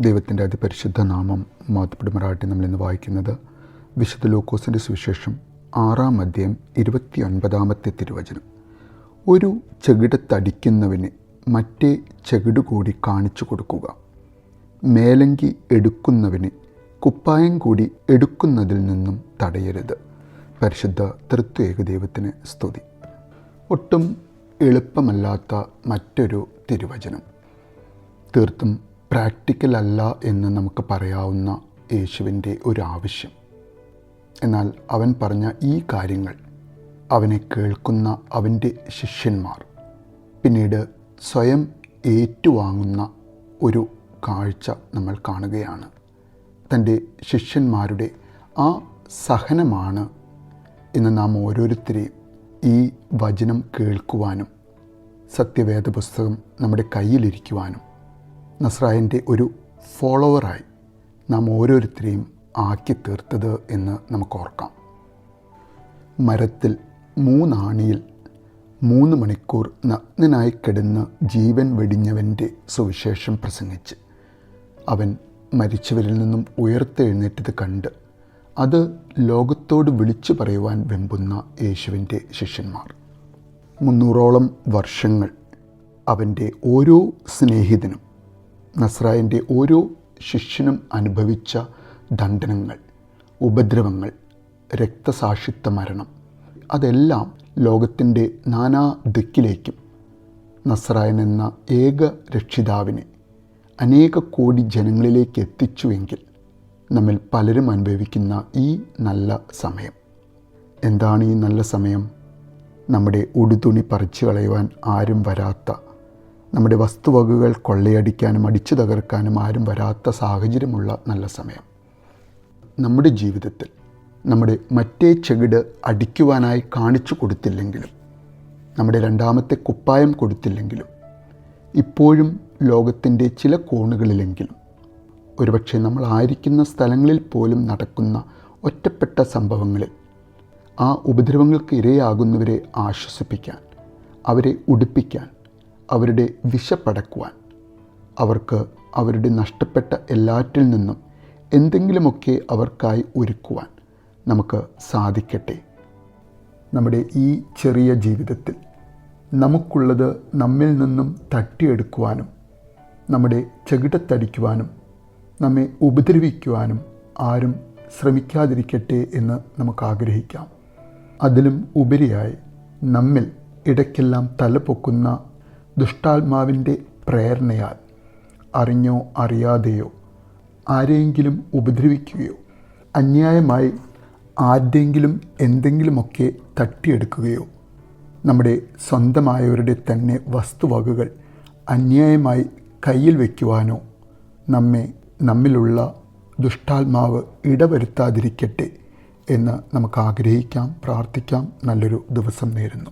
ദൈവത്തിന്റെ അതിപരിശുദ്ധ നാമം മാത്തുപിടിമറാട്ടി നമ്മൾ ഇന്ന് വായിക്കുന്നത് വിശുദ്ധ ലൂക്കോസിന്റെ സുവിശേഷം ആറാം അധ്യായം ഇരുപത്തി ഒൻപതാമത്തെ തിരുവചനം. ഒരു ചെകിടത്തടിക്കുന്നവന് മറ്റേ ചെകിട് കൂടി കാണിച്ചു കൊടുക്കുക. മേലങ്കി എടുക്കുന്നവന് കുപ്പായം കൂടി എടുക്കുന്നതിൽ നിന്നും തടയരുത്. പരിശുദ്ധ തൃത്വേക ദൈവത്തിന് സ്തുതി. ഒട്ടും എളുപ്പമല്ലാത്ത മറ്റൊരു തിരുവചനം. തീർത്തും പ്രാക്ടിക്കൽ അല്ല എന്ന് നമുക്ക് പറയാവുന്ന യേശുവിന്റെ ഒരു ആവശ്യം എന്നാൽ അവൻ പറഞ്ഞ ഈ കാര്യങ്ങൾ അവനെ കേൾക്കുന്ന അവന്റെ ശിഷ്യന്മാർ പിന്നീട് സ്വയം ഏറ്റുവാങ്ങുന്ന ഒരു കാഴ്ച നമ്മൾ കാണുകയാണ്. തന്റെ ശിഷ്യന്മാരുടെ ആ സഹനമാണ് ഇന്ന് നാം ഓരോരുത്തരെയും ഈ വചനം കേൾക്കുവാനും സത്യവേദ പുസ്തകം നമ്മുടെ കയ്യിലിരിക്കുവാനും നസ്രായന്റെ ഒരു ഫോളോവറായി നാം ഓരോരുത്തരെയും ആക്കി തീർത്തത് എന്ന് നമുക്ക് ഓർക്കാം. മരത്തിൽ മൂന്നാണിയിൽ മൂന്ന് മണിക്കൂർ നഗ്നനായി കിടന്ന് ജീവൻ വെടിഞ്ഞവന്റെ സുവിശേഷം പ്രസംഗിച്ച് അവൻ മരിച്ചവരിൽ നിന്നും ഉയർത്തെഴുന്നേറ്റത് കണ്ട് അത് ലോകത്തോട് വിളിച്ചു പറയുവാൻ വെമ്പുന്ന യേശുവിന്റെ ശിഷ്യന്മാർ. മുന്നൂറോളം വർഷങ്ങൾ അവന്റെ ഓരോ സ്നേഹിതനും നസ്രായന്റെ ഓരോ ശിഷ്യനും അനുഭവിച്ച ദണ്ഡനങ്ങൾ ഉപദ്രവങ്ങൾ രക്തസാക്ഷിത്വ മരണം അതെല്ലാം ലോകത്തിന്റെ നാനാ ദിക്കിലേക്കും നസ്രായൻ എന്ന ഏക രക്ഷിതാവിനെ അനേക കോടി ജനങ്ങളിലേക്ക് എത്തിച്ചുവെങ്കിൽ നമ്മിൽ പലരും അനുഭവിക്കുന്ന ഈ നല്ല സമയം. എന്താണ് ഈ നല്ല സമയം? നമ്മുടെ ഉടുതുണി പറിച്ചു കളയുവാൻ ആരും വരാത്ത നമ്മുടെ വസ്തുവകകൾ കൊള്ളയടിക്കാനും അടിച്ചു തകർക്കാനും ആരും വരാത്ത സാഹചര്യമുള്ള നല്ല സമയം. നമ്മുടെ ജീവിതത്തിൽ നമ്മുടെ മറ്റേ ചെകിട് അടിക്കുവാനായി കാണിച്ചു കൊടുത്തില്ലെങ്കിലും നമ്മുടെ രണ്ടാമത്തെ കുപ്പായം കൊടുത്തില്ലെങ്കിലും ഇപ്പോഴും ലോകത്തിന്റെ ചില കോണുകളിലെങ്കിലും ഒരുപക്ഷെ നമ്മൾ ആയിരിക്കുന്ന സ്ഥലങ്ങളിൽ പോലും നടക്കുന്ന ഒറ്റപ്പെട്ട സംഭവങ്ങളിൽ ആ ഉപദ്രവങ്ങൾക്ക് ഇരയാകുന്നവരെ ആശ്വസിപ്പിക്കാൻ അവരെ ഉടുപ്പിക്കാൻ അവരുടെ വിശപ്പടക്കുവാൻ. അവർക്ക് അവരുടെ നഷ്ടപ്പെട്ട എല്ലാറ്റിൽ നിന്നും എന്തെങ്കിലുമൊക്കെ അവർക്കായി ഒരുക്കുവാൻ നമുക്ക് സാധിക്കട്ടെ. നമ്മുടെ ഈ ചെറിയ ജീവിതത്തിൽ നമുക്കുള്ളത് നമ്മിൽ നിന്നും തട്ടിയെടുക്കുവാനും നമ്മുടെ ചെകിടത്തടിക്കുവാനും നമ്മെ ഉപദ്രവിക്കുവാനും ആരും ശ്രമിക്കാതിരിക്കട്ടെ എന്ന് നമുക്ക് ആഗ്രഹിക്കാം അതിലും ഉപരിയായി നമ്മിൽ ഇടയ്ക്കെല്ലാം തലപൊക്കുന്ന ദുഷ്ടാത്മാവിന്റെ പ്രേരണയാൽ. അറിഞ്ഞോ അറിയാതെയോ ആരെയെങ്കിലും ഉപദ്രവിക്കുകയോ അന്യായമായി ആരുടെയെങ്കിലും എന്തെങ്കിലുമൊക്കെ തട്ടിയെടുക്കുകയോ നമ്മുടെ സ്വന്തമായവരുടെ തന്നെ വസ്തുവകകൾ അന്യായമായി കയ്യിൽ വയ്ക്കുവാനോ നമ്മെ നമ്മിലുള്ള ദുഷ്ടാത്മാവ് ഇടവരുത്താതിരിക്കട്ടെ എന്ന് നമുക്ക് ആഗ്രഹിക്കാം പ്രാർത്ഥിക്കാം. നല്ലൊരു ദിവസം നേരുന്നു.